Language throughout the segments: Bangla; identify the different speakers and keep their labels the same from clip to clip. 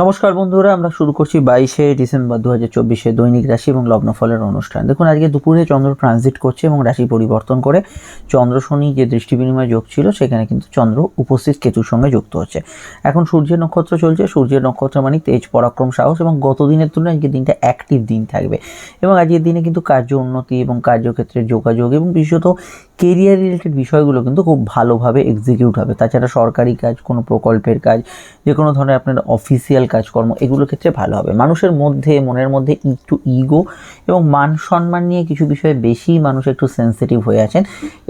Speaker 1: নমস্কার বন্ধুরা, আমরা শুরু করছি বাইশে ডিসেম্বর দু হাজার চব্বিশে দৈনিক রাশি এবং লগ্নফলের অনুষ্ঠান। দেখুন, আজকে দুপুরে চন্দ্র ট্রানজিট করছে এবং রাশি পরিবর্তন করে চন্দ্র শনি যে দৃষ্টি বিনিময় যোগ ছিল, সেখানে কিন্তু চন্দ্র উপস্থিত কেতুর সঙ্গে যুক্ত হচ্ছে। এখন সূর্যের নক্ষত্র চলছে। সূর্যের নক্ষত্র মানে তেজ, পরাক্রম, সাহস এবং গত দিনের তুলনায় আজকে দিনটা অ্যাক্টিভ দিন থাকবে। এবং আজকের দিনে কিন্তু কার্য উন্নতি এবং কার্যক্ষেত্রে যোগাযোগ এবং বিশেষত কেরিয়ার রিলেটেড বিষয়গুলো কিন্তু খুব ভালোভাবে এক্সিকিউট হবে। তাছাড়া সরকারি কাজ, কোনো প্রকল্পের কাজ যে কোনো ধরনের আপনার অফিসিয়াল কাজকর্ম, এগুলোর ক্ষেত্রে ভালো হবে। মানুষের মধ্যে, মনের মধ্যে একটু ইগো এবং মান সম্মান নিয়ে কিছু বিষয়ে বেশি মানুষ একটু সেন্সিটিভ হয়ে আছেন,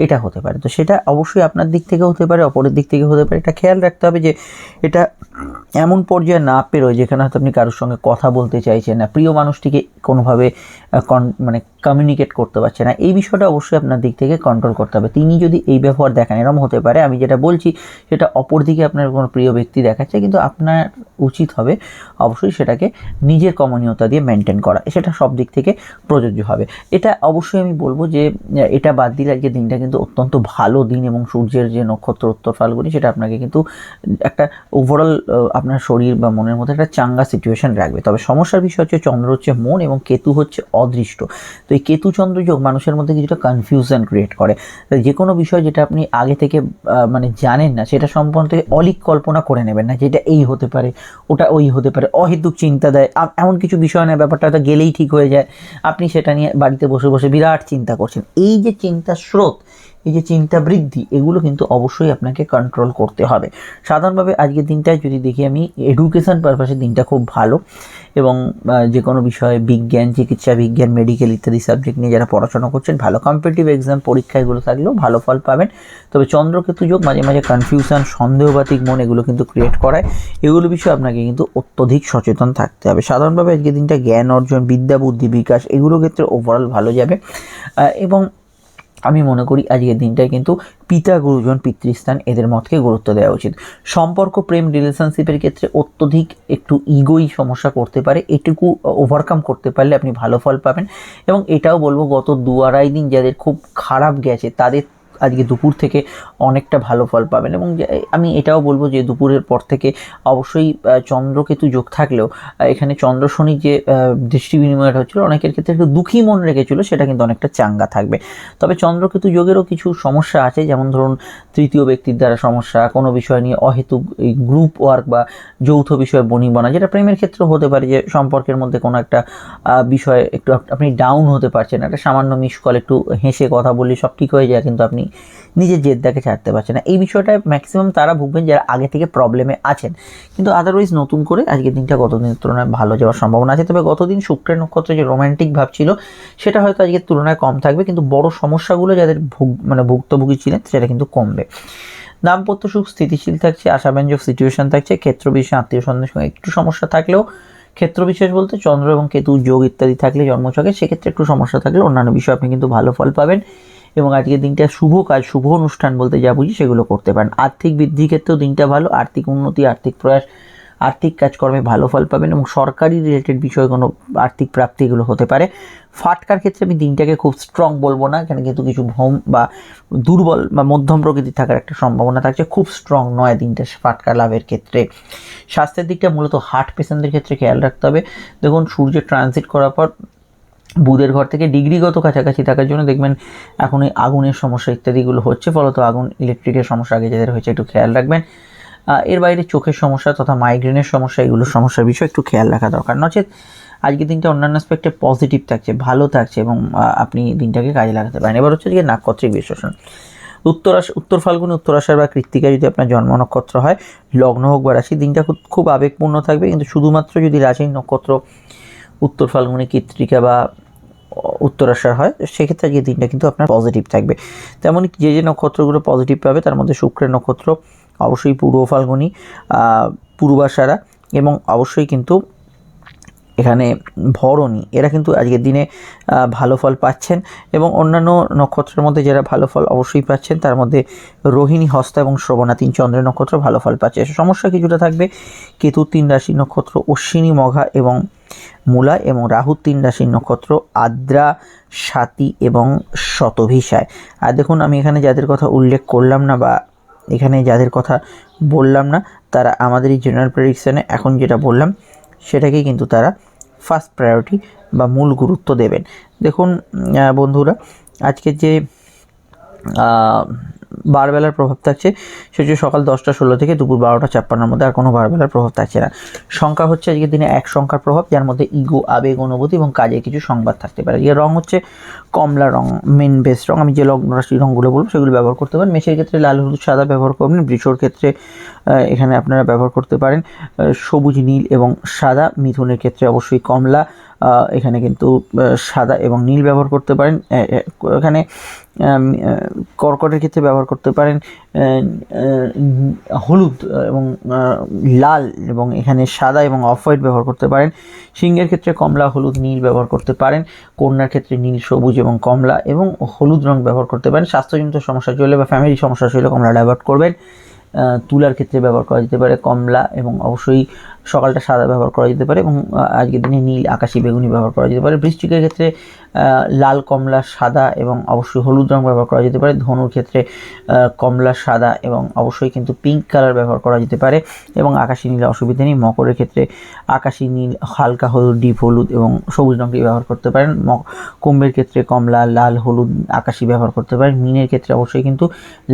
Speaker 1: এটা হতে পারে। তো সেটা অবশ্যই আপনার দিক থেকে হতে পারে, অপরের দিক থেকে হতে পারে। এটা খেয়াল রাখতে হবে যে এটা এমন পর্যায়ে না পেরোয়, যেখানে হয়তো আপনি কারোর সঙ্গে কথা বলতে চাইছেন না। প্রিয় মানুষটিকে কোনোভাবে মানে কমিউনিকেট করতে পারছে না। এই বিষয়টা অবশ্যই আপনার দিক থেকে কন্ট্রোল করতে হবে। তিনি যদি এই ব্যবহার দেখান এরকম হতে পারে, আমি যেটা বলছি, সেটা অপর দিকে আপনার কোনো প্রিয় ব্যক্তি দেখাচ্ছে, কিন্তু আপনার উচিত হবে অবশ্যই সেটাকে নিজের কমনীয়তা দিয়ে মেনটেন করা। সেটা সব দিক থেকে প্রযোজ্য হবে। এটা অবশ্যই আমি বলব যে, এটা বাদ দিলে আজকে দিনটা কিন্তু অত্যন্ত ভালো দিন এবং সূর্যের যে নক্ষত্র, উত্তর ফাল্গুনি, সেটা আপনাকে কিন্তু একটা ওভারঅল আপনার শরীর বা মনের মধ্যে একটা চাঙ্গা সিচুয়েশন রাখবে। তবে সমস্যার বিষয় হচ্ছে, চন্দ্র হচ্ছে মন এবং কেতু হচ্ছে অদৃষ্ট। তো এই কেতু চন্দ্র যোগ মানুষের মধ্যে কিছুটা কনফিউশন ক্রিয়েট করে। যে কোনো বিষয় যেটা আপনি আগে থেকে মানে জানেন না, সেটা সম্পর্কে অলিক কল্পনা করে নেবেন না, যেটা এই হতে পারে, ওটা ওই হতে পারে, অহেতুক চিন্তা দেয় এমন কিছু বিষয় না, ব্যাপারটা হয়তো গেলেই ঠিক হয়ে যায়। আপনি সেটা নিয়ে বাড়িতে বসে বসে বিরাট চিন্তা করছেন। এই যে চিন্তা স্রোত এই যে চিন্তা বৃদ্ধি, এগুলো কিন্তু অবশ্যই আপনাকে কন্ট্রোল করতে হবে। সাধারণভাবে আজকের দিনটায় যদি দেখি আমি এডুকেশন পারপাসে দিনটা খুব ভালো এবং যে কোনো বিষয়ে বিজ্ঞান, চিকিৎসা বিজ্ঞান মেডিকেল ইত্যাদি সাবজেক্ট নিয়ে যারা পড়াশোনা করছেন, ভালো কম্পিটিভ এক্সাম পরীক্ষা এগুলো থাকলেও ভালো ফল পাবেন। তবে চন্দ্রকেতু যোগ, মাঝে মাঝে কনফিউশন সন্দেহবাতিক মন এগুলো কিন্তু ক্রিয়েট করায়। এগুলো বিষয়ে আপনাকে কিন্তু অত্যধিক সচেতন থাকতে হবে। সাধারণভাবে আজকের দিনটা জ্ঞান অর্জন, বিদ্যা, বুদ্ধি বিকাশ, এগুলো ক্ষেত্রে ওভারঅল ভালো যাবে। এবং আমি মনে করি আজকের দিনটায় কিন্তু পিতা, গুরুজন, পিতৃস্থান এদের মতকে গুরুত্ব দেওয়া উচিত। সম্পর্ক, প্রেম রিলেশনশিপের ক্ষেত্রে অত্যধিক একটু ইগোই সমস্যা করতে পারে, এটুকু ওভারকাম করতে পারলে আপনি ভালো ফল পাবেন। এবং এটাও বলব, গত দু আড়াই দিন যাদের খুব খারাপ গেছে, তাদের আজকে দুপুর থেকে অনেকটা ভালো ফল পাবেন এবং আমি এটাও বলব যে দুপুরের পর থেকে অবশ্যই চন্দ্রকেতু যোগ থাকলেও এখানে চন্দ্র শনি যে দৃষ্টি বিনিময়টা হচ্ছিল, অনেকের ক্ষেত্রে একটু দুঃখী মন রেখেছিল, সেটা কিন্তু অনেকটা চাঙ্গা থাকবে। তবে চন্দ্রকেতু যোগেরও কিছু সমস্যা আছে, যেমন ধরুন তৃতীয় ব্যক্তির দ্বারা সমস্যা, কোনো বিষয় নিয়ে অহেতুক, এই গ্রুপ ওয়ার্ক বা যৌথ বিষয়ে বনিবনা যেটা প্রেমের ক্ষেত্রে হতে পারে যে সম্পর্কের মধ্যে কোনো একটা বিষয়ে একটু আপ- আপনি ডাউন হতে পারছেন, একটা সামান্য মিস কল একটু হেসে কথা বললে সব ঠিক হয়ে যায়, কিন্তু আপনি নিজের জেদটাকে ছাড়তে পারছে না। এই বিষয়টায় ম্যাক্সিমাম তারা ভুগবেন যারা আগে থেকে প্রবলেমে আছেন। কিন্তু আদারওয়াইজ নতুন করে আজকের দিনটা গতদিনের তুলনায় ভালো যাওয়ার সম্ভাবনা আছে। তবে গতদিন শুক্রের নক্ষত্রে যে রোম্যান্টিক ভাব ছিল, সেটা হয়তো আজকের তুলনায় কম থাকবে। কিন্তু বড় সমস্যাগুলো যাদের ভুগ মানে ভুক্তভোগী ছিলেন, সেটা কিন্তু কমবে। দাম্পত্য সুখ স্থিতিশীল থাকছে, আশাব্যঞ্জক সিচুয়েশন থাকছে, ক্ষেত্র বিষয়ে আত্মীয় স্বজনের সঙ্গে একটু সমস্যা থাকলেও, ক্ষেত্র বিশেষ বলতে চন্দ্র এবং কেতু যোগ ইত্যাদি থাকলে জন্মছকে, সেক্ষেত্রে একটু সমস্যা থাকলে অন্যান্য বিষয়ে আপনি কিন্তু ভালো ফল পাবেন। এবং আজকের দিনটা শুভ কাজ, শুভ অনুষ্ঠান বলতে যা বুঝি সেগুলো করতে পারেন। আর্থিক বৃদ্ধির ক্ষেত্রেও দিনটা ভালো, আর্থিক উন্নতি, আর্থিক প্রয়াস, আর্থিক কাজকর্মে ভালো ফল পাবেন এবং সরকারি রিলেটেড বিষয় কোনো আর্থিক প্রাপ্তি এগুলো হতে পারে। ফাটকার ক্ষেত্রে আমি দিনটাকে খুব স্ট্রং বলব না এখানে কিন্তু কিছু ভ্রম বা দুর্বল বা মধ্যম প্রকৃতির থাকার একটা সম্ভাবনা থাকছে। খুব স্ট্রং নয় দিনটা ফাটকা লাভের ক্ষেত্রে। স্বাস্থ্যের দিকটা মূলত হার্ট পেশেন্টদের ক্ষেত্রে খেয়াল রাখতে হবে। দেখুন, সূর্য ট্রানজিট করার পর বুধের ঘর থেকে ডিগ্রিগত কাছাকাছি থাকার জন্য দেখবেন এখন এই আগুনের সমস্যা ইত্যাদিগুলো হচ্ছে, ফলত আগুন, ইলেকট্রিকের সমস্যা, আগে যাদের হয়েছে একটু খেয়াল রাখবেন। এর বাইরে চোখের সমস্যা তথা মাইগ্রেনের সমস্যা এগুলো সমস্যার বিষয়ে একটু খেয়াল রাখা দরকার। নচেত আজকের দিনটা অন্যান্য অ্যাসপেক্টে পজিটিভ থাকছে, ভালো থাকছে এবং আপনি দিনটাকে কাজে লাগাতে পারেন। এবার হচ্ছে যে নাক্ষত্রিক বিশ্লেষণ। উত্তর আশ উত্তর ফাল্গুনি, উত্তর আষাঢ় বা কৃত্তিকা যদি আপনার জন্ম নক্ষত্র হয়, লগ্ন হোক বা রাশি, দিনটা খুব খুব আবেগপূর্ণ থাকবে। কিন্তু শুধুমাত্র যদি রাশির নক্ষত্র উত্তর ফাল্গুনি কৃত্রিকা বা উত্তরাশার হয় সেক্ষেত্রে আজকে দিনটা কিন্তু আপনার পজিটিভ থাকবে। তেমনই যে যে নক্ষত্রগুলো পজিটিভ পাবে, তার মধ্যে শুক্রের নক্ষত্র, অবশ্যই পূর্ব ফাল্গুনি পূর্বাশারা, এবং অবশ্যই কিন্তু এখানে ভরণী, এরা কিন্তু আজকের দিনে ভালো ফল পাচ্ছেন এবং অন্যান্য নক্ষত্রের মধ্যে যারা ভালো ফল অবশ্যই পাচ্ছেন, তার মধ্যে রোহিণী, হস্ত এবং শ্রবণা তিন চন্দ্রের নক্ষত্র ভালো ফল পাচ্ছে। সমস্যা কিছুটা থাকবে। কেতু তিন রাশির নক্ষত্র অশ্বিনী, মঘা এবং মূলা এবং রাহু তিন রাশির নক্ষত্র আদ্রা, সাতি এবং শতভিসায়। আর দেখুন, আমি এখানে যাদের কথা উল্লেখ করলাম না বা এখানে যাদের কথা বললাম না, তারা আমাদের এই জেনারেল প্রেডিকশানে এখন যেটা বললাম সেটাকেই কিন্তু তারা ফার্স্ট প্রায়োরিটি বা মূল গুরুত্ব দেবেন। দেখুন বন্ধুরা আজকে যে বারবেলার প্রভাব থাকছে। সেটা সকাল দশটা ষোলো থেকে দুপুর বারোটা ছাপ্পান্নর মধ্যে আর কোনো বারবেলার প্রভাব থাকছে না। সংখ্যা হচ্ছে আজকের দিনে এক সংখ্যার প্রভাব, যার মধ্যে ইগো, আবেগ, অনুভূতি এবং কাজে কিছু সংবাদ থাকতে পারে। এর রং হচ্ছে কমলা রং মেন বেস রং। আমি যে লগ্ন রাশি রঙগুলো বলব, সেগুলো ব্যবহার করতে পারেন। মেষের ক্ষেত্রে লাল, হলুদ, সাদা ব্যবহার করবেন। বৃষর ক্ষেত্রে এখানে আপনারা ব্যবহার করতে পারেন সবুজ, নীল এবং সাদা। মিথুনের ক্ষেত্রে অবশ্যই কমলা। এখানে কিন্তু সাদা এবং নীল ব্যবহার করতে পারেন। এখানে কর্কটের ক্ষেত্রে ব্যবহার করতে পারেন হলুদ এবং লাল এবং এখানে সাদা এবং অফ হোয়াইট ব্যবহার করতে পারেন। সিংহের ক্ষেত্রে কমলা, হলুদ, নীল ব্যবহার করতে পারেন। কন্যার ক্ষেত্রে নীল, সবুজ এবং কমলা এবং হলুদ রং ব্যবহার করতে পারেন। স্বাস্থ্যজনিত সমস্যা চলে বা ফ্যামিলি সমস্যা চলে কমলা অ্যাভয়েড করবেন। তুলার ক্ষেত্রে ব্যবহার করা যেতে পারে কমলা এবং অবশ্যই সকালটা সাদা ব্যবহার করা যেতে পারে এবং আজকের দিনে নীল আকাশি বেগুনি ব্যবহার করা যেতে পারে। বৃষ্টিকের ক্ষেত্রে লাল কমলা সাদা এবং অবশ্যই হলুদ রং ব্যবহার করা যেতে পারে। ধনুর ক্ষেত্রে কমলা সাদা এবং অবশ্যই কিন্তু পিঙ্ক কালার ব্যবহার করা যেতে পারে এবং আকাশি নীল অসুবিধা নেই। মকরের ক্ষেত্রে আকাশি নীল, হালকা হলুদ, ডিপ হলুদ এবং সবুজ রঙটি ব্যবহার করতে পারেন। কুম্ভের ক্ষেত্রে কমলা, লাল, হলুদ আকাশি ব্যবহার করতে পারেন। মিনের ক্ষেত্রে অবশ্যই কিন্তু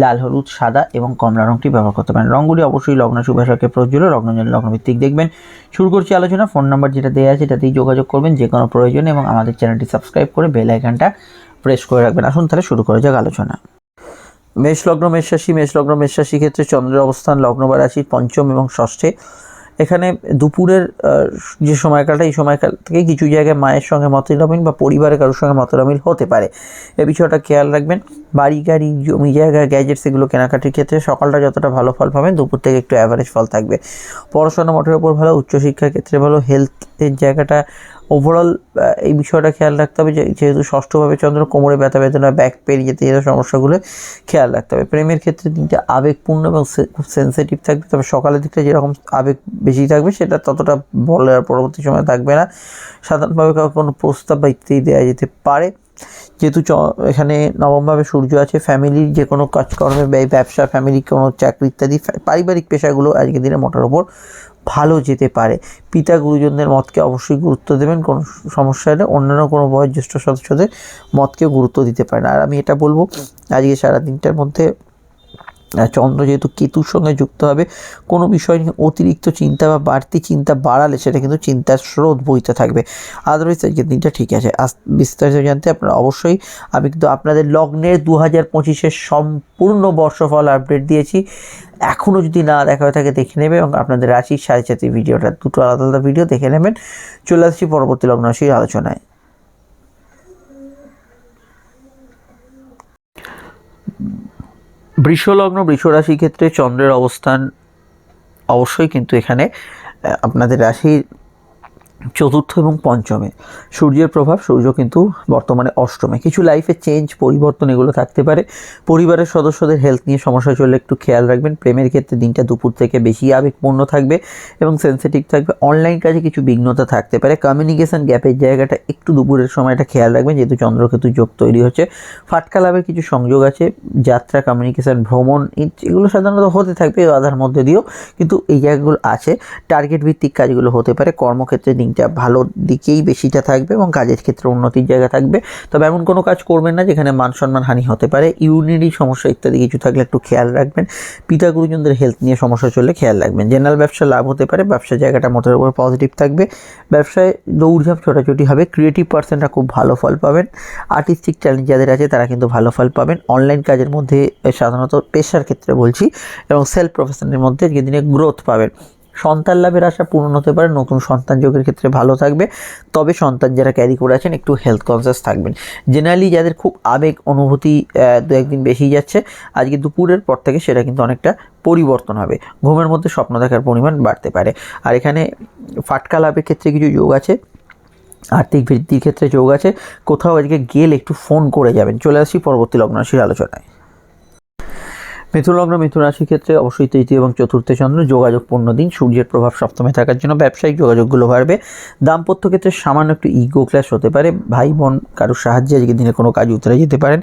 Speaker 1: লাল, হলুদ, সাদা এবং কমলা রঙটি ব্যবহার করতে পারেন। রঙগুলি অবশ্যই লগ্ন শুভাশকে প্রজ্বল লগ্নজন লগ্নভিত্তিক। দেখবেন শুরু করছি আলোচনা। ফোন নাম্বার যেটা দেওয়া আছে এটাতেই যোগাযোগ করবেন, যে কোনো প্রয়োজনে এবং আমাদের চ্যানেলটি সাবস্ক্রাইব করে বেল আইকনটা প্রেস করে রাখবেন। আসুন তাহলে শুরু করা যাক আলোচনা। মেষ লগ্ন মেষ রাশি মেষ লগ্ন ক্ষেত্রে চন্দ্রের অবস্থান লগ্ন বা রাশির পঞ্চম এবং ষষ্ঠে। এখানে দুপুরের যে সময়কালটা, এই সময়কাল থেকে কিছু জায়গায় মায়ের সঙ্গে মতমিল বা পরিবারের কারোর সঙ্গে মতমিল হতে পারে। এ বিষয়টা খেয়াল রাখবেন। বাড়ি, গাড়ি, জমি জায়গা গ্যাজেটস এগুলো কেনাকাটির ক্ষেত্রে সকালটা যতটা ভালো ফল পাবেন, দুপুর থেকে একটু অ্যাভারেজ ফল থাকবে। পড়াশোনা মোটের ওপর ভালো, উচ্চশিক্ষার ক্ষেত্রে ভালো হেলথের জায়গাটা ওভারঅল এই বিষয়টা খেয়াল রাখতে হবে যেহেতু ষষ্ঠভাবে চন্দ্র কোমরে ব্যথা বেদনা ব্যাক পেরিয়ে যেতে যেতে সমস্যাগুলো খেয়াল রাখতে হবে। প্রেমের ক্ষেত্রে দিনটা আবেগপূর্ণ এবং খুব সেন্সিটিভ থাকবে। তবে সকালের দিকটা যেরকম আবেগ বেশি থাকবে, সেটা ততটা বলার পরবর্তী সময় থাকবে না। সাধারণভাবে কাউকে কোনো প্রস্তাব বা ইত্যাদি দেওয়া যেতে পারে। যেহেতু এখানে নবমভাবে সূর্য আছে ফ্যামিলির যে কোনো কাজকর্মে বা এই ব্যবসা ফ্যামিলি কোনো চাকরি ইত্যাদি পারিবারিক পেশাগুলো আজকের দিনে মোটার ওপর ভালো যেতে পারে। পিতা গুরুজনদের মতকে অবশ্যই গুরুত্ব দেবেন, কোনো সমস্যা হলে অন্যান্য কোনো বয়োজ্যেষ্ঠ সদস্যদের মতকে গুরুত্ব দিতে পারেন। আর আমি এটা বলব, আজকে সারা দিনটার মধ্যে চন্দ্র যেহেতু কেতুর সঙ্গে যুক্ত হবে, কোনো বিষয় নিয়ে অতিরিক্ত চিন্তা বা বাড়তি চিন্তা বাড়ালে সেটা কিন্তু চিন্তার স্রোত বইতে থাকবে। আদারওয়াইজ আজকের দিনটা ঠিক আছে। বিস্তারিত জানতে আপনারা অবশ্যই, আমি কিন্তু আপনাদের লগ্নের দু হাজার পঁচিশের সম্পূর্ণ বর্ষফল আপডেট দিয়েছি। এখনও যদি না দেখা হয়ে থাকে, দেখে নেবে এবং আপনাদের রাশির সাড়ে সাথে ভিডিওটা, দুটো আলাদা আলাদা ভিডিও দেখে নেবেন। চলে আসছি পরবর্তী লগ্ন রাশির আলোচনায়। বৃষলগ্ন বৃষরাশির ক্ষেত্রে চন্দ্রের অবস্থান অবশ্যই কিন্তু এখানে আপনাদের রাশির চতুর্থ এবং পঞ্চমে। সূর্যের প্রভাব, সূর্য কিন্তু বর্তমানে অষ্টমে। কিছু লাইফে চেঞ্জ পরিবর্তন এগুলো থাকতে পারে। পরিবারের সদস্যদের হেলথ নিয়ে সমস্যা চললে একটু খেয়াল রাখবেন। প্রেমের ক্ষেত্রে দিনটা দুপুর থেকে বেশি আবেগপূর্ণ থাকবে এবং সেন্সিটিভ থাকবে। অনলাইন কাজে কিছু বিঘ্নতা থাকতে পারে। কমিউনিকেশন গ্যাপের জায়গাটা একটু দুপুরের সময়টা খেয়াল রাখবেন। যেহেতু চন্দ্রকেতু যোগ তৈরি হচ্ছে। ফাটকা লাভের কিছু সংযোগ আছে। যাত্রা কমিউনিকেশন ভ্রমণ এগুলো সাধারণত হতে থাকবে, বাধার মধ্যে দিয়েও কিন্তু এই জায়গাগুলো আছে। টার্গেট ভিত্তিক কাজগুলো হতে পারে। কর্মক্ষেত্রে দিনটা ভালো দিকেই বেশিটা থাকবে এবং কাজের ক্ষেত্রে উন্নতির জায়গা থাকবে। তবে এমন কোনো কাজ করবেন না যেখানে মান সম্মান হানি হতে পারে। ইউনিটি সমস্যা ইত্যাদি কিছু থাকলে একটু খেয়াল রাখবেন। পিতা গুরুজনদের হেলথ নিয়ে সমস্যা চললে খেয়াল রাখবেন। জেনারেল ব্যবসা লাভ হতে পারে, ব্যবসা জায়গাটা মোটের উপর পজিটিভ থাকবে। ব্যবসায় দৌড়ঝাঁপ ছোটাছুটি হবে ক্রিয়েটিভ পার্সনরা খুব ভালো ফল পাবেন। আর্টিস্টিক চ্যালেঞ্জ যাদের আছে তারা কিন্তু ভালো ফল পাবেন। অনলাইন কাজের মধ্যে, সাধারণত পেশার ক্ষেত্রে বলছি এবং সেলফ প্রফেশনের মধ্যে দিনে গ্রোথ পাবেন। সন্তান লাভের আশা পূরণ হতে পারে, নতুন সন্তান যোগের ক্ষেত্রে ভালো থাকবে। তবে সন্তান যারা ক্যারি করে আছেন, একটু হেলথ কনসিয়াস থাকবেন। জেনারেলি যাদের খুব আবেগ, অনুভূতি দু একদিন বেশি যাচ্ছে, আজকে দুপুরের পর থেকে সেটা কিন্তু অনেকটা পরিবর্তন হবে। ঘুমের মধ্যে স্বপ্ন দেখার পরিমাণ বাড়তে পারে। আর এখানে ফাটকা লাভের ক্ষেত্রে কিছু যোগ আছে, আর্থিক বৃদ্ধির ক্ষেত্রে যোগ আছে। কোথাও আজকে গেলে একটু ফোন করে যাবেন। চলে আসি পরবর্তী লগ্ন রাশির আলোচনায়। মিথুন লগ্ন, মিথুন রাশির ক্ষেত্রে অবশ্যই তৃতীয় এবং চতুর্থ চন্দ্র যোগাযোগপূর্ণ দিন, সূর্যের প্রভাব সপ্তমে থাকার জন্য ব্যবসায়িক যোগাযোগগুলো বাড়বে। দাম্পত্য ক্ষেত্রে সামান্য একটু ইগো ক্লাস হতে পারে। ভাই, বোন কারোর সাহায্যে আজকে দিনে কোনো কাজ উতরে যেতে পারেন।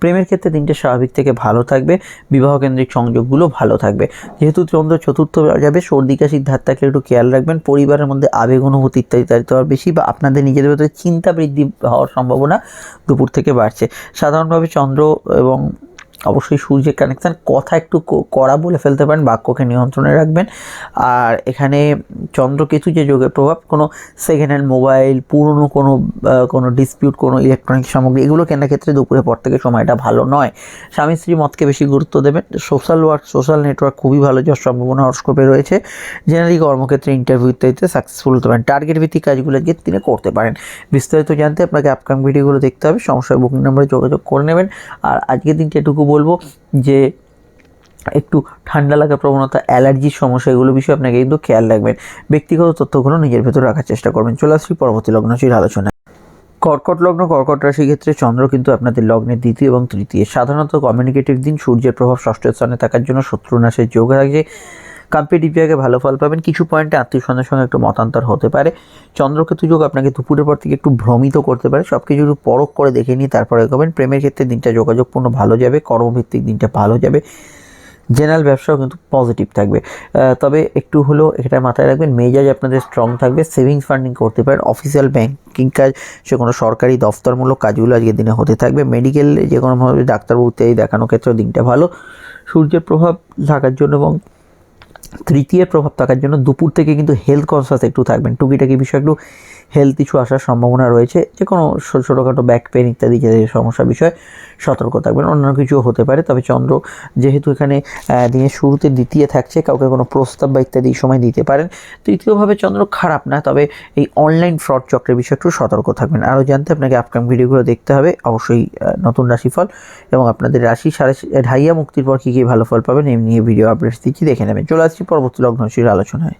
Speaker 1: প্রেমের ক্ষেত্রে দিনটা স্বাভাবিক থেকে ভালো থাকবে। বিবাহ কেন্দ্রিক সংযোগগুলো ভালো থাকবে। যেহেতু চন্দ্র চতুর্থ যাবে, সর্দি কাশির ধার থাকলে একটু খেয়াল রাখবেন। পরিবারের মধ্যে আবেগ, অনুভূতি ইত্যাদি ইত্যাদি হওয়ার বেশি বা আপনাদের নিজেদের ভেতরে চিন্তা বৃদ্ধি হওয়ার সম্ভাবনা দুপুর থেকে বাড়ছে। সাধারণভাবে চন্দ্র এবং অবশ্যই সূর্যের কানেকশান কথা একটু কড়া বলে ফেলতে পারেন, বাক্যকে নিয়ন্ত্রণে রাখবেন। আর এখানে চন্দ্রকেতু যে যোগের প্রভাব, কোনো সেকেন্ড হ্যান্ড মোবাইল পুরনো কোনো কোনো ডিসপিউট কোনো ইলেকট্রনিক সামগ্রী, এগুলো কেনার ক্ষেত্রে দুপুরের পর থেকে সময়টা ভালো নয়। স্বামী স্ত্রী মতকে বেশি গুরুত্ব দেবেন। সোশ্যাল ওয়ার্ক সোশ্যাল নেটওয়ার্ক খুবই ভালো যাওয়ার সম্ভাবনা হরস্কোপে রয়েছে। জেনারেলি কর্মক্ষেত্রে ইন্টারভিউ ইত্যাদিতে সাকসেসফুল হতে পারেন। টার্গেট ভিত্তিক কাজগুলো আজকে তিনি করতে পারেন। বিস্তারিত জানতে আপনাকে আপকাম ভিডিওগুলো দেখতে হবে। সমস্যার বুকিং নাম্বারে যোগাযোগ করে নেবেন। আর আজকের দিনটা এটুকু বলব যে একটু ঠান্ডা লাগার প্রবণতা, অ্যালার্জির সমস্যা, এগুলো বিষয়ে আপনাকে কিন্তু খেয়াল রাখবেন। ব্যক্তিগত তথ্যগুলো নিজের ভেতর রাখার চেষ্টা করবেন। চলে আসছি পরবর্তী লগ্নশীল আলোচনা কর্কট লগ্ন, কর্কট রাশির ক্ষেত্রে চন্দ্র কিন্তু আপনাদের লগ্নের দ্বিতীয় এবং তৃতীয়। সাধারণত কমিউনিকেটিভ দিন, সূর্যের প্রভাব ষষ্ঠ স্থানে থাকার জন্য শত্রু নাশের যোগ থাকছে কম্পিটিভ জায়গায় ভালো ফল পাবেন। কিছু পয়েন্টে আত্মীয় স্বজনের সঙ্গে একটু মতান্তর হতে পারে। চন্দ্রকেতু যোগ আপনাকে দুপুরের পর থেকে একটু ভ্রমিত করতে পারে। সব কিছু একটু পরখ করে দেখে নিয়ে তারপরে এগোবেন। প্রেমের ক্ষেত্রে দিনটা যোগাযোগপূর্ণ ভালো যাবে, কর্মভিত্তিক দিনটা ভালো যাবে। জেনারেল ব্যবসাও কিন্তু পজিটিভ থাকবে। তবে একটু হলেও এটা মাথায় রাখবেন, মেজাজ আপনাদের স্ট্রং থাকবে। সেভিংস ফান্ডিং করতে পারেন। অফিসিয়াল ব্যাঙ্কিং কাজ, সে কোনো সরকারি দফতরমূলক কাজগুলো আজকের দিনে হতে থাকবে। মেডিকেল যে কোনোভাবে ডাক্তারবাবু ইত্যাদি দেখানোর ক্ষেত্রেও দিনটা ভালো। সূর্যের প্রভাব থাকার জন্য এবং তৃতীয় প্রভাব থাকার জন্য দুপুর থেকে কিন্তু হেলথ কনসাস একটু থাকবেন। টুকিটাকি বিষয় একটু হেলথ ইস্যু আসার সম্ভাবনা রয়েছে যে কোনো ছোটোখাটো ব্যাক পেন ইত্যাদি যে সমস্যা বিষয়ে, সতর্ক থাকবেন। অন্যান্য কিছুও হতে পারে, তবে চন্দ্র যেহেতু এখানে দিনের শুরুতে দ্বিতীয় থাকছে, কাউকে কোনো প্রস্তাব বা ইত্যাদি সময় দিতে পারেন। তৃতীয়ভাবে চন্দ্র খারাপ না, তবে এই অনলাইন ফ্রড চক্রের বিষয়ে একটু সতর্ক থাকবেন। আরও জানতে আপনাকে আপকাম ভিডিওগুলো দেখতে হবে, অবশ্যই নতুন রাশিফল এবং আপনাদের রাশি সাড়ে ঢাইয়া মুক্তির পর কী কী ভালো ফল পাবেন এমনি ভিডিও আপডেটস দিচ্ছি, দেখে নেবেন। চলে আসছি পরবর্তী লগ্নশীল আলোচনায়।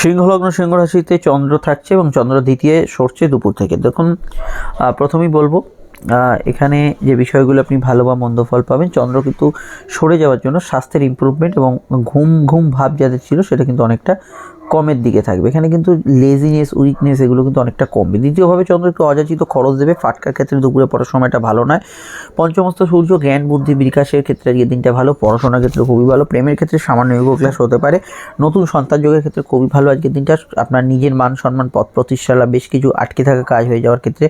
Speaker 1: সিংহলগ্ন সিংহ রাশিতে চন্দ্র থাকছে এবং চন্দ্র দ্বিতীয় সরছে দুপুর থেকে। দেখুন প্রথমেই বলব এখানে যে বিষয়গুলো আপনি ভালো বা মন্দ ফল পাবেন, চন্দ্র কিন্তু সরে যাওয়ার জন্য স্বাস্থ্যের ইম্প্রুভমেন্ট এবং ঘুম ঘুম ভাব যাদের ছিল সেটা কিন্তু অনেকটা কমের দিকে থাকবে। এখানে কিন্তু লেজিনেস উইকনেস এগুলো কিন্তু অনেকটা কমবে। দ্বিতীয়ভাবে চন্দ্র একটু অযাচিত খরচ দেবে। ফাটকার ক্ষেত্রে দুপুরে পড়ার সময়টা ভালো নয়। পঞ্চমস্ত সূর্য জ্ঞান বুদ্ধি বিকাশের ক্ষেত্রে আজকের দিনটা ভালো। পড়াশোনার ক্ষেত্রে খুবই ভালো। প্রেমের ক্ষেত্রে সামান্য ইগো ক্লাস হতে পারে। নতুন সন্তান যোগের ক্ষেত্রে খুবই ভালো আজকের দিনটা। আপনার নিজের মান সম্মান পথ প্রতিষ্ঠা লাভ, বেশ কিছু আটকে থাকা কাজ হয়ে যাওয়ার ক্ষেত্রে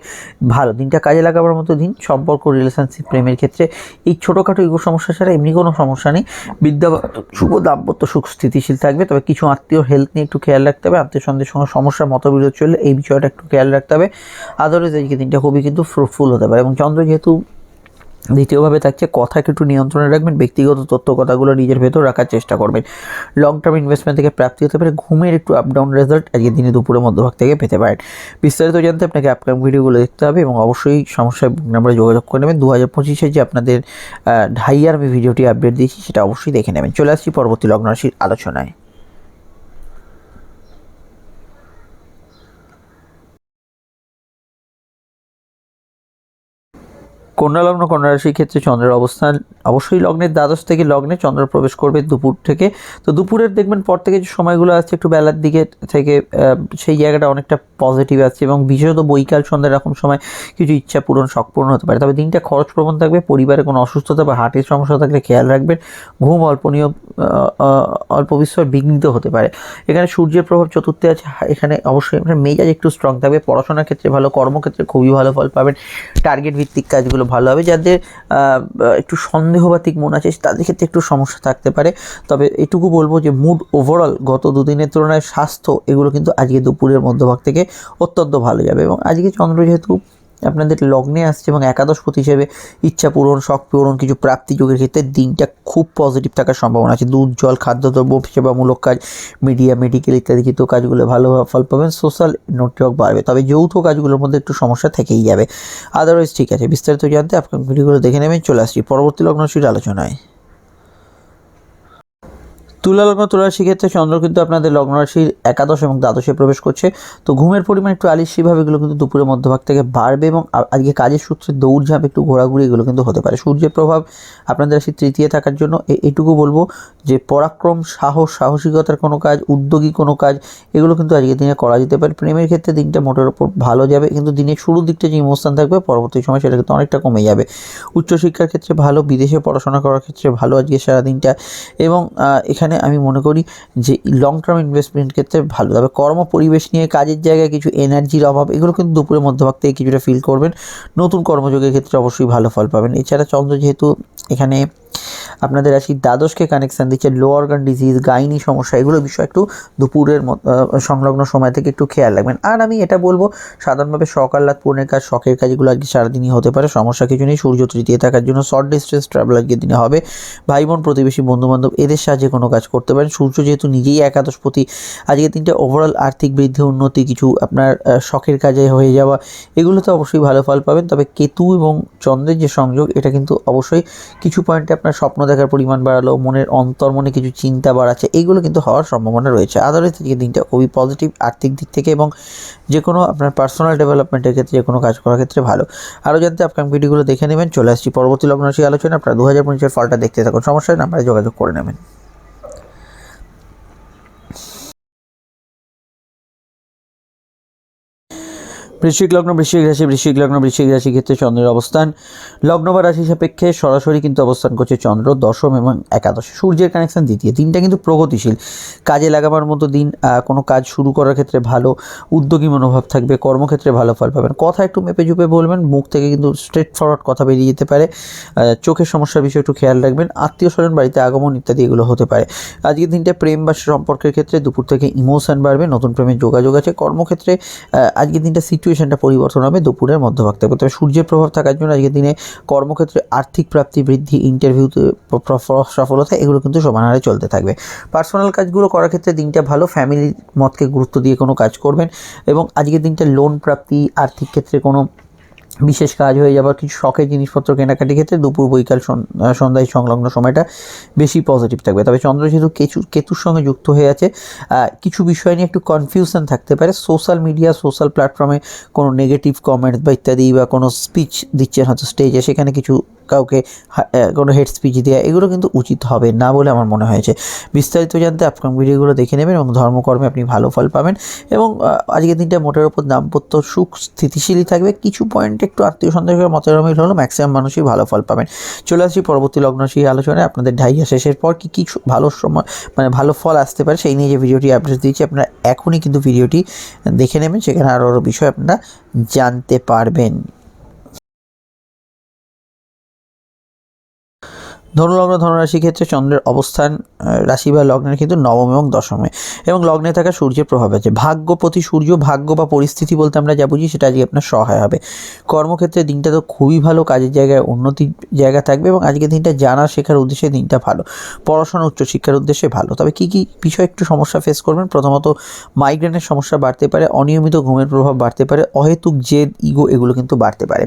Speaker 1: ভালো। দিনটা কাজে লাগাবার মতো দিন। সম্পর্ক রিলেশনশিপ প্রেমের ক্ষেত্রে এই ছোটোখাটো ইগো সমস্যা ছাড়া এমনি কোনো সমস্যা নেই। বিদ্যা শুভ দাম্পত্য সুখ স্থিতিশীল থাকবে। তবে কিছু আত্মীয় হেলথ নিয়ে একটু খেয়াল রাখতে হবে। আত্মীয় সন্ধ্যের সঙ্গে সমস্যা, মতবিরোধ চললে এই বিষয়টা একটু খেয়াল রাখতে হবে। আদারওয়াইজ আজকে দিনটা খুবই কিন্তু ফ্রুটফুল হতে পারে এবং চন্দ্র যেহেতু দ্বিতীয়ভাবে থাকছে, কথাকে একটু নিয়ন্ত্রণে রাখবেন, ব্যক্তিগত তথ্য কথাগুলো নিজের ভেতর রাখার চেষ্টা করবেন। লং টার্ম ইনভেস্টমেন্ট থেকে প্রাপ্তি হতে পারে, ঘুমের একটু আপ ডাউন রেজাল্ট আজকে দিনে দুপুরে মধ্যভাগ থেকে পেতে পারেন। বিস্তারিত জানতে আপনাকে আপকাম ভিডিওগুলো দেখতে হবে এবং অবশ্যই সমস্যায় নাম্বারে যোগাযোগ করে নেবেন। দু হাজার পঁচিশে যে আপনাদের ঢাইয়ার আমি ভিডিওটি আপডেট দিয়েছি, সেটা অবশ্যই দেখে নেবেন। চলে আসছি পরবর্তী লগ্ন রাশির আলোচনায়। কন্যা লগ্ন, কন্যা রাশির ক্ষেত্রে চন্দ্রের অবস্থান। অবশ্যই লগ্নের দ্বাদশ থেকে লগ্নে চন্দ্র প্রবেশ করবে দুপুর থেকে। তো দুপুরের দেখবেন পর থেকে যে সময়গুলো আসছে একটু বেলার দিকে থেকে সেই জায়গাটা অনেকটা পজিটিভ আছে এবং বিশেষত বৈকাল সন্ধ্যা এরকম সময় কিছু ইচ্ছা পূরণ, শখ পূরণ হতে পারে। তবে দিনটা খরচ প্রবণ থাকবে, পরিবারে কোনো অসুস্থতা বা হার্টের সমস্যা থাকলে খেয়াল রাখবেন। ঘুম অল্প নিয়ম অল্প বিস্তর বিঘ্নিত হতে পারে। এখানে সূর্যের প্রভাব চতুর্থে আছে এখানে অবশ্যই মেজাজ একটু স্ট্রং থাকবে। পড়াশোনার ক্ষেত্রে ভালো, কর্মক্ষেত্রে খুবই ভালো ফল পাবেন। টার্গেট ভিত্তিক কাজগুলো ভালো হবে। যাদের একটু সন্দেহবাতিক মন আছে, তাদের ক্ষেত্রে একটু সমস্যা থাকতে পারে। তবে এটুকু বলব যে মুড ওভারঅল গত দুদিনের তুলনায় স্বাস্থ্য এগুলো কিন্তু আজকে দুপুরের মধ্যভাগ থেকে অত্যন্ত ভালো যাবে। এবং আজকে চন্দ্র যেহেতু আপনাদের লগ্নে আসছে এবং একাদশ একাদশপতি হিসেবে ইচ্ছা পূরণ, শখ পূরণ, কিছু প্রাপ্তি যোগের ক্ষেত্রে দিনটা খুব পজিটিভ থাকার সম্ভাবনা আছে। দুধ, জল, খাদ্যদ্রব্য, সেবামূলক কাজ মিডিয়া মেডিকেল ইত্যাদি কিন্তু কাজগুলো ভালো ফল পাবেন। সোশ্যাল নেটওয়ার্ক বাড়বে। তবে যৌথ কাজগুলোর মধ্যে একটু সমস্যা থেকেই যাবে। আদারওয়াইজ ঠিক আছে। বিস্তারিত জানতে আপনার ভিডিওগুলো দেখে নেবেন। চলে আসছি। পরবর্তী লগ্নশীল আলোচনায়। তুলা লগ্ন তুলা রাশি ক্ষেত্রে চন্দ্র কিন্তু আপনাদের লগ্ন রাশির একাদশ এবং দ্বাদশে প্রবেশ করছে। তো ঘুমের পরিমাণ একটু আলিস্যিভাবে এগুলো কিন্তু দুপুরের মধ্যভাগ থেকে বাড়বে এবং আজকে কাজের সূত্রে দৌড়ঝাঁপ একটু ঘোরাঘুরি এগুলো কিন্তু হতে পারে। সূর্যের প্রভাব আপনাদের রাশি তৃতীয় থাকার জন্য এটুকু বলব যে পরাক্রম সাহস সাহসিকতার কোনো কাজ উদ্যোগী কোনো কাজ এগুলো কিন্তু আজকের দিনে করা যেতে পারে। প্রেমের ক্ষেত্রে দিনটা মোটের ওপর ভালো যাবে কিন্তু দিনের শুরুর দিকটা যে ইমোশন থাকবে পরবর্তী সময় সেটা কিন্তু অনেকটা কমে যাবে। উচ্চশিক্ষার ক্ষেত্রে ভালো বিদেশে পড়াশোনা করার ক্ষেত্রে ভালো আজকে সারাদিনটা এবং আহ, এখানে আমি মনে করি যে লং টার্ম ইনভেস্টমেন্ট ক্ষেত্রে ভালো। তবে কর্ম পরিবেশ নিয়ে কাজের জায়গায় কিছু এনার্জির অভাব, এগুলো কিন্তু দুপুরের মধ্যভাগ থেকে কিছুটা ফিল করবেন। নতুন কর্মযোগের ক্ষেত্রে অবশ্যই ভালো ফল পাবেন। এছাড়া চন্দ্র যেহেতু এখানে আপনাদের আসি দ্বাদশকে কানেকশান দিচ্ছে লো অর্গান ডিজিজ গাইনি সমস্যা, এগুলো বিষয় একটু দুপুরের সংলগ্ন সময় থেকে একটু খেয়াল রাখবেন। আর আমি এটা বলব, সাধারণভাবে সকাল রাত পূর্ণের কাজ, শখের কাজগুলো আজকে সারাদিনই হতে পারে, সমস্যা কিছু নেই, সূর্য তৃতীয় থাকার জন্য শর্ট ডিস্টেন্স ট্রাভেল আজকের দিনে হবে। ভাই বোন প্রতিবেশী, বন্ধুবান্ধব, এদের সাহায্যে কোনো কাজ করতে পারেন। সূর্য যেহেতু নিজেই একাদশপতি, আজকের দিনটা ওভারঅল আর্থিক বৃদ্ধি, উন্নতি, কিছু আপনার শখের কাজে হয়ে যাওয়া, এগুলোতে অবশ্যই ভালো ফল পাবেন। তবে কেতু এবং চন্দ্রের যে সংযোগ, এটা কিন্তু অবশ্যই কিছু পয়েন্টে আপনার স্বপ্ন দেখার পরিমাণ বাড়ালো, মনের অন্তর মনে কিছু চিন্তা বাড়াচ্ছে, এইগুলো কিন্তু হওয়ার সম্ভাবনা রয়েছে। আদারওয়াইজ আজকের দিনটা খুবই পজিটিভ আর্থিক দিক থেকে এবং যে কোনো আপনার পার্সোনাল ডেভেলপমেন্টের ক্ষেত্রে যে কোনো কাজ করার ক্ষেত্রে ভালো। আরও জানতে আপনার ভিডিওগুলো দেখে নেবেন, চলে আসছি পরবর্তী লগ্ন আলোচনা আপনারা দু হাজার পঞ্চাশের ফলটা দেখতে থাকুন সমস্যায় নাম্বারে যোগাযোগ করে নেবেন। বৃশ্চিক লগ্ন, বৃশ্চিক রাশি, বৃশ্চিক লগ্ন, বৃশ্চিক রাশি ক্ষেত্রে চন্দ্রের অবস্থান। লগ্ন বা রাশি সাপেক্ষে সরাসরি কিন্তু অবস্থান করছে চন্দ্র, দশম এবং একাদশ। সূর্যের কানেকশন দ্বিতীয়। দিনটা কিন্তু প্রগতিশীল। কাজে লাগাবার মতো দিন কোনো কাজ শুরু করার ক্ষেত্রে ভালো। উদ্যোগী মনোভাব থাকবে, কর্মক্ষেত্রে ভালো ফল পাবেন। কথা একটু মেপে চুপে বলবেন, মুখ থেকে কিন্তু স্ট্রেট ফরওয়ার্ড কথা বেরিয়ে যেতে পারে। চোখের সমস্যার বিষয়ে একটু খেয়াল রাখবেন। আত্মীয় স্বজন, বাড়িতে আগমন ইত্যাদি এগুলো হতে পারে। আজকের দিনটা প্রেম বা সম্পর্কের ক্ষেত্রে দুপুর থেকে ইমোশন বাড়বে, নতুন প্রেমের যোগাযোগ আছে। কর্মক্ষেত্রে আজকের দিনটা সিচুয়েশনটা পরিবর্তন হবে দুপুরের মধ্যভাগ থাকবে তবে সূর্যের প্রভাব থাকার জন্য আজকের দিনে কর্মক্ষেত্রে আর্থিক প্রাপ্তি বৃদ্ধি ইন্টারভিউতে সফলতা, এগুলো কিন্তু সমান হারে চলতে থাকবে। পার্সোনাল কাজগুলো করার ক্ষেত্রে দিনটা ভালো ফ্যামিলির মতকে গুরুত্ব দিয়ে কোনো কাজ করবেন এবং আজকের দিনটা লোন প্রাপ্তি, আর্থিক ক্ষেত্রে কোনো বিশেষ কাজ হয়ে যাবার কিছু শখের জিনিসপত্র কেনাকাটি ক্ষেত্রে দুপুর, বৈকাল, সন- সন্ধ্যায় সংলগ্ন সময়টা বেশি পজিটিভ থাকবে। তবে চন্দ্র যেহেতু কেচু, কেতুর সঙ্গে যুক্ত হয়ে আছে। কিছু বিষয় নিয়ে একটু কনফিউশন থাকতে পারে। সোশ্যাল মিডিয়া সোশ্যাল প্ল্যাটফর্মে কোনো নেগেটিভ কমেন্টস বা ইত্যাদি বা কোনো স্পিচ দিচ্ছেন হয়তো স্টেজে সেখানে কিছু কাউকে কোনো হেড স্পিচ দেওয়া এগুলো কিন্তু উচিত হবে না বলে আমার মনে হয়েছে। বিস্তারিত জানতে আপকাম ভিডিওগুলো দেখে নেবেন এবং ধর্মকর্মে আপনি ভালো ফল পাবেন এবং আজকের দিনটা মোটের ওপর দাম্পত্য সুখ স্থিতিশীলই থাকবে। কিছু পয়েন্ট একটু আত্মীয় সন্দেহের মতের অমিল হলেও ম্যাক্সিমাম মানুষই ভালো ফল পাবেন। চলে আসছি পরবর্তী লগ্ন সেই আলোচনায়। আপনাদের ঢাইয়া শেষের পর কি কিছু ভালো সময় মানে ভালো ফল আসতে পারে সেই নিয়ে যে ভিডিওটি আপডেট দিয়েছি, আপনারা এখনই কিন্তু ভিডিওটি দেখে নেবেন, সেখানে আরও আরও বিষয় আপনারা জানতে পারবেন। ধনুলগ্ন ধনুরাশি ক্ষেত্রে চন্দ্রের অবস্থান রাশি বা লগ্নের কিন্তু নবম এবং দশমে এবং লগ্নে থাকা সূর্যের প্রভাব আছে। ভাগ্য প্রতি সূর্য, ভাগ্য বা পরিস্থিতি বলতে আমরা যা বুঝি সেটা আজকে আপনার সহায় হবে। কর্মক্ষেত্রে দিনটা তো খুবই ভালো, কাজের জায়গায় উন্নতির জায়গা থাকবে এবং আজকে দিনটা জানা শেখার উদ্দেশ্যে দিনটা ভালো। পড়াশোনা উচ্চশিক্ষার উদ্দেশ্যে ভালো। তবে কী কী বিষয় একটু সমস্যা ফেস করবেন? প্রথমত মাইগ্রেনের সমস্যা বাড়তে পারে, অনিয়মিত ঘুমের প্রভাব বাড়তে পারে, অহেতুক জেদ ইগো এগুলো কিন্তু বাড়তে পারে।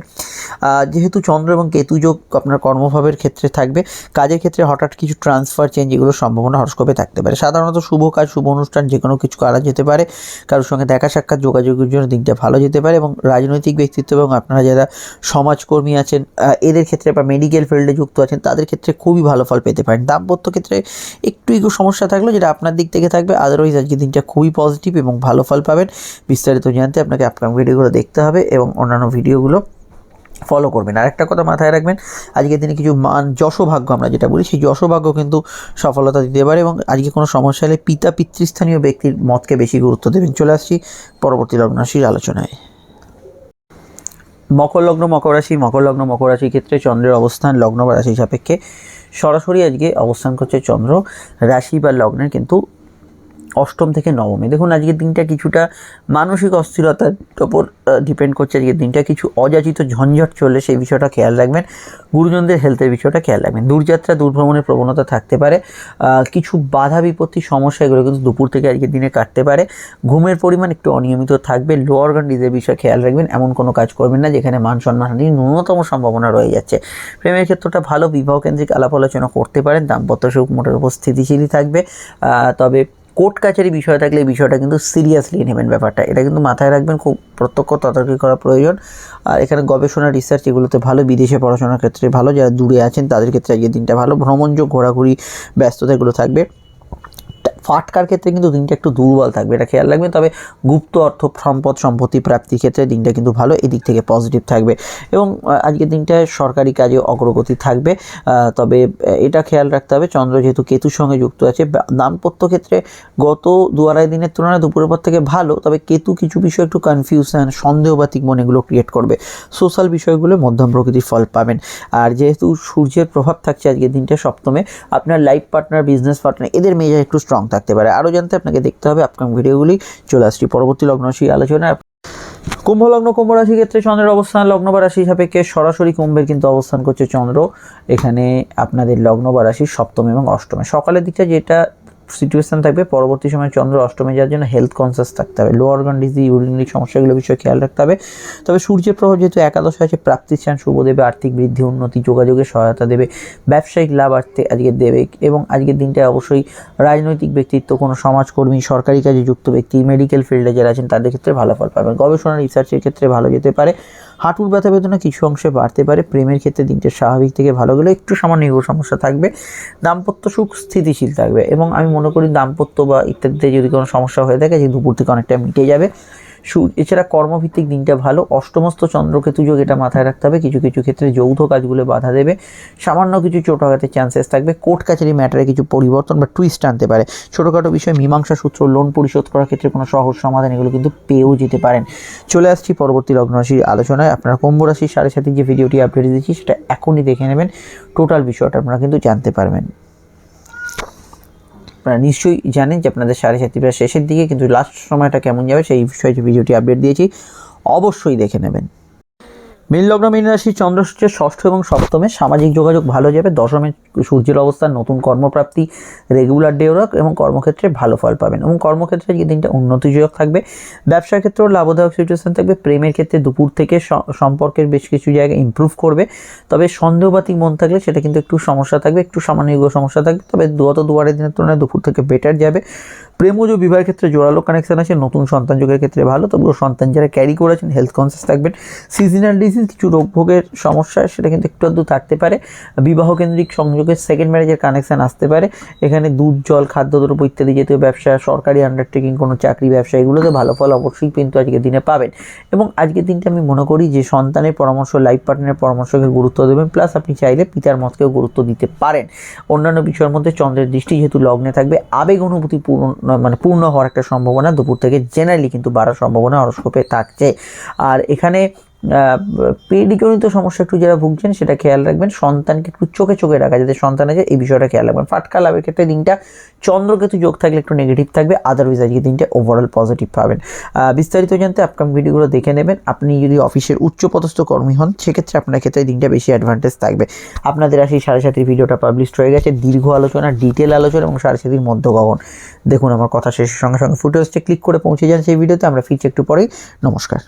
Speaker 1: যেহেতু চন্দ্র এবং কেতু যোগ আপনার কর্মভাবের ক্ষেত্রে থাকবে কাজের ক্ষেত্রে হঠাৎ কিছু ট্রান্সফার চেঞ্জ এগুলোর সম্ভাবনা হরস্কোপে থাকতে পারে। সাধারণত শুভ কাজ, শুভ অনুষ্ঠান যে কোনো কিছু করা যেতে পারে। কারোর সঙ্গে দেখা সাক্ষাৎ, যোগাযোগের জন্য দিনটা ভালো যেতে পারে এবং রাজনৈতিক ব্যক্তিত্ব এবং আপনারা যারা সমাজকর্মী আছেন এদের ক্ষেত্রে বা মেডিকেল ফিল্ডে যুক্ত আছেন, তাদের ক্ষেত্রে খুবই ভালো ফল পেতে পারেন। দাম্পত্য ক্ষেত্রে একটু একটু সমস্যা থাকল যেটা আপনার দিক থেকে থাকবে। আদারওয়াইজ আজকে দিনটা খুবই পজিটিভ এবং ভালো ফল পাবেন। বিস্তারিত জানতে আপনাকে আপকামিং ভিডিওগুলো দেখতে হবে এবং অন্যান্য ভিডিওগুলো ফলো করবেন। আর একটা কথা মাথায় রাখবেন, আজকের দিনে কিছু মান যশোভাগ্য আমরা যেটা বলি, সেই যশোভাগ্য কিন্তু সফলতা দিতে পারে এবং আজকে কোনো সমস্যা হলে পিতা পিতৃস্থানীয় ব্যক্তির মতকে বেশি গুরুত্ব দেবেন। চলে আসছি পরবর্তী লগ্নরাশির আলোচনায়। মকর লগ্ন, মকর রাশি, মকর লগ্ন, মকর রাশির ক্ষেত্রে চন্দ্রের অবস্থান লগ্ন বা রাশি সাপেক্ষে সরাসরি আজকে অবস্থান করছে চন্দ্র। রাশি বা লগ্নের কিন্তু অষ্টম থেকে নবমে। দেখুন, আজকের দিনটা কিছুটা মানসিক অস্থিরতার ওপর ডিপেন্ড করছে। আজকের দিনটা কিছু অযাচিত ঝঞ্ঝট চললে সেই বিষয়টা খেয়াল রাখবেন। গুরুজনদের হেলথের বিষয়টা খেয়াল রাখবেন। দূরযাত্রা, দূরভ্রমণের প্রবণতা থাকতে পারে। কিছু বাধা বিপত্তি, সমস্যা, এগুলো কিন্তু দুপুর থেকে আজকের দিনে কাটতে পারে। ঘুমের পরিমাণ একটু অনিয়মিত থাকবে। লো অর্গান ডিজের বিষয়ে খেয়াল রাখবেন। এমন কোনো কাজ করবেন না, যেখানে মান সম্মানহানির ন্যূনতম সম্ভাবনা রয়ে যাচ্ছে। প্রেমের ক্ষেত্রটা ভালো বিবাহ কেন্দ্রিক আলাপ আলোচনা করতে পারেন। দাম্পত্য সুখ মোটের উপর স্থিতিশীলই থাকবে। তবে কোর্ট কাছারি বিষয় থাকলে এই বিষয়টা কিন্তু সিরিয়াসলি নেবেন ব্যাপারটা। এটা কিন্তু মাথায় রাখবেন, খুব প্রত্যক্ষ তদারকি করা প্রয়োজন। আর এখানে গবেষণা রিসার্চ এগুলোতে ভালো, বিদেশে পড়াশোনার ক্ষেত্রে ভালো, যারা দূরে আছেন তাদের ক্ষেত্রে আজকের দিনটা ভালো। ভ্রমণযোগ, ঘোরাঘুরি, ব্যস্ততা এগুলো থাকবে। ফাটকার ক্ষেত্রে কিন্তু দিনটা একটু দুর্বল থাকবে, এটা খেয়াল রাখবেন। তবে গুপ্ত অর্থ সম্পদ সম্পত্তি প্রাপ্তির ক্ষেত্রে দিনটা কিন্তু ভালো, এদিক থেকে পজিটিভ থাকবে। এবং আজকের দিনটায় সরকারি কাজে অগ্রগতি থাকবে। তবে এটা খেয়াল রাখতে হবে, চন্দ্র যেহেতু কেতুর সঙ্গে যুক্ত আছে দাম্পত্য ক্ষেত্রে গত দু আড়াই দিনের তুলনায় দুপুরের পর থেকে ভালো, তবে কেতু কিছু বিষয় একটু কনফিউশন সন্দেহবাতিক মনে এগুলো ক্রিয়েট করবে। সোশ্যাল বিষয়গুলো মধ্যম প্রকৃতির ফল পাবেন। আর যেহেতু সূর্যের প্রভাব থাকছে আজকের দিনটা সপ্তমে, আপনার লাইফ পার্টনার বিজনেস পার্টনার এদের মেজাজ একটু স্ট্রং থাকতে পারে। আরও জানতে আপনাকে দেখতে হবে আপকামিং ভিডিওগুলি চলে আসছি পরবর্তী লগ্ন সেই আলোচনায়। কুম্ভ লগ্ন, কুম্ভ রাশির ক্ষেত্রে চন্দ্রের অবস্থান। লগ্ন বা রাশি সাপেক্ষে সরাসরি কুম্ভের কিন্তু অবস্থান করছে চন্দ্র। এখানে আপনাদের লগ্ন বা রাশির সপ্তম এবং অষ্টমে। সকালের দিকটা যেটা সিচুয়েশন থাকবে। পরবর্তী সময় চন্দ্র অষ্টমে যাওয়ার জন্য হেলথ কনসিয়াস থাকতে হবে। লো অর্গান ডিজিজ ইউরিনারি সমস্যাগুলো বিষয়ে খেয়াল রাখতে হবে। তবে সূর্যের প্রভাব যেহেতু একাদশ আছে প্রাপ্তির চান শুভ দেবে আর্থিক বৃদ্ধি, উন্নতি যোগাযোগের সহায়তা দেবে, ব্যবসায়িক লাভ আর্থে আজকে দেবে এবং আজকের দিনটায় অবশ্যই রাজনৈতিক ব্যক্তিত্ব, কোনো সমাজকর্মী, সরকারি কাজে যুক্ত ব্যক্তি মেডিকেল ফিল্ডে যারা আছেন, তাদের ক্ষেত্রে ভালো ফল পাবেন। গবেষণা রিসার্চের ক্ষেত্রে ভালো যেতে পারে। হাঁটুর ব্যথা বেদনা কিছু অংশে বাড়তে পারে। প্রেমের ক্ষেত্রে দিনটা স্বাভাবিক থেকে ভালো গেলে একটু সামান্য ইগো সমস্যা থাকবে। দাম্পত্য সুখ স্থিতিশীল থাকবে এবং আমি মনে করি দাম্পত্য বা ইত্যাদিতে যদি কোনো সমস্যা হয়ে থাকে, যে দুপুর থেকে অনেকটা মিটে যাবে। এছাড়া কর্মভিত্তিক দিনটা ভালো। অষ্টমস্ত চন্দ্রকেতু যোগ এটা মাথায় রাখতে হবে। কিছু কিছু ক্ষেত্রে যৌথ কাজগুলো বাধা দেবে। সামান্য কিছু ছোট আঘাতের চান্সেস থাকবে। কোর্ট কাছারি ম্যাটারে কিছু পরিবর্তন বা টুইস্ট আনতে পারে। ছোটোখাটো বিষয়ে, মীমাংসা সূত্র লোন পরিশোধ করার ক্ষেত্রে কোনো সহজ সমাধান এগুলো কিন্তু পেয়েও যেতে পারেন। চলে আসছি পরবর্তী লগ্ন রাশির আলোচনায়। আপনারা কুম্ভ রাশির সাড়ে সাথে যে ভিডিওটি আপডেট দিচ্ছি সেটা এখনই দেখে নেবেন। টোটাল বিষয়টা আপনারা কিন্তু জানতে পারবেন। আপনারা নিশ্চয়ই জানেন যে আপনাদের সাড়ে সাতটি শেষের দিকে, কিন্তু লাস্ট সময়টা কেমন যাবে সেই বিষয়ে যে ভিডিওটি আপডেট দিয়েছি, অবশ্যই দেখে নেবেন। মীন লগ্ন, মীন রাশি ষষ্ঠ এবং সপ্তমে সামাজিক যোগাযোগ ভালো যাবে, দশমে সূর্যের অবস্থান, নতুন কর্মপ্রাপ্তি রেগুলার ডেওরক এবং কর্মক্ষেত্রে ভালো ফল পাবেন। এবং কর্মক্ষেত্রে যে দিনটা উন্নতিযোগ থাকবে। ব্যবসার ক্ষেত্রেও লাভদায়ক সিচুয়েশন থাকবে। প্রেমের ক্ষেত্রে দুপুর থেকে সম্পর্কের বেশ কিছু জায়গায় ইমপ্রুভ করবে। তবে সন্দেহবাতিক মন থাকলে সেটা কিন্তু একটু সমস্যা থাকবে, একটু সামান্য সমস্যা থাকবে। তবে গত দুয়ারের দিনের তুলনায় দুপুর থেকে বেটার যাবে। প্রেমজ ও বিবাহের ক্ষেত্রে জোরালো কানেকশন আছে, নতুন সন্তান যোগের ক্ষেত্রে ভালো। তবুও সন্তান যারা ক্যারি করেছেন হেলথ কনসিয়াস থাকবেন। সিজনাল ডিজিজ কিছু রোগ ভোগের সমস্যা, সেটা কিন্তু একটু আধটু থাকতে পারে। বিবাহ কেন্দ্রিক সংযোগের সেকেন্ড ম্যারেজের কানেকশান আসতে পারে। এখানে দুধ, জল খাদ্যদ্রব্য ইত্যাদি জাতীয় ব্যবসা, সরকারি আন্ডারটেকিং কোনো চাকরি ব্যবসা, এগুলোতে ভালো ফল অবশ্যই কিন্তু আজকের দিনে পাবেন। এবং আজকের দিনটা আমি মনে করি যে সন্তানের পরামর্শ লাইফ পার্টনারের পরামর্শকে গুরুত্ব দেবেন প্লাস আপনি চাইলে পিতার মতকেও গুরুত্ব দিতে পারেন। অন্যান্য বিষয়ের মধ্যে চন্দ্রের দৃষ্টি যেহেতু লগ্নে থাকবে, আবেগ অনুভূতি পূর্ণ মানে পূর্ণ হওয়ার একটা সম্ভাবনা দুপুর থেকে জেনারেলি কিন্তু বাড়ার সম্ভাবনা হরস্কোপে থাকছে। আর এখানে পেডিজনিত সমস্যা একটু যারা ভুগছেন, সেটা খেয়াল রাখবেন। সন্তানকে একটু চোখে চোখে রাখা যাতে সন্তান আছে, এই বিষয়টা খেয়াল রাখবেন। ফাটকা লাভের ক্ষেত্রে দিনটা চন্দ্রকেতু যোগ থাকলে একটু নেগেটিভ থাকবে আদারওয়াইজ আজকে দিনটা ওভারঅল পজিটিভ পাবেন। বিস্তারিত জানতে আপকামিং ভিডিওগুলো দেখে নেবেন। আপনি যদি অফিসের উচ্চপদস্থ কর্মী হন, সেক্ষেত্রে আপনার ক্ষেত্রে দিনটা বেশি অ্যাডভান্টেজ থাকবে। আপনাদের আসি সাড়ে সাতির ভিডিওটা পাবলিশ হয়ে গেছে। দীর্ঘ আলোচনা ডিটেল আলোচনা এবং সাড়ে সাতির মধ্য দেখুন, আমার কথা শেষের সঙ্গে সঙ্গে ফুটে হচ্ছে ক্লিক করে পৌঁছে যান সেই ভিডিওতে আমরা ফিরছি একটু পরেই। নমস্কার।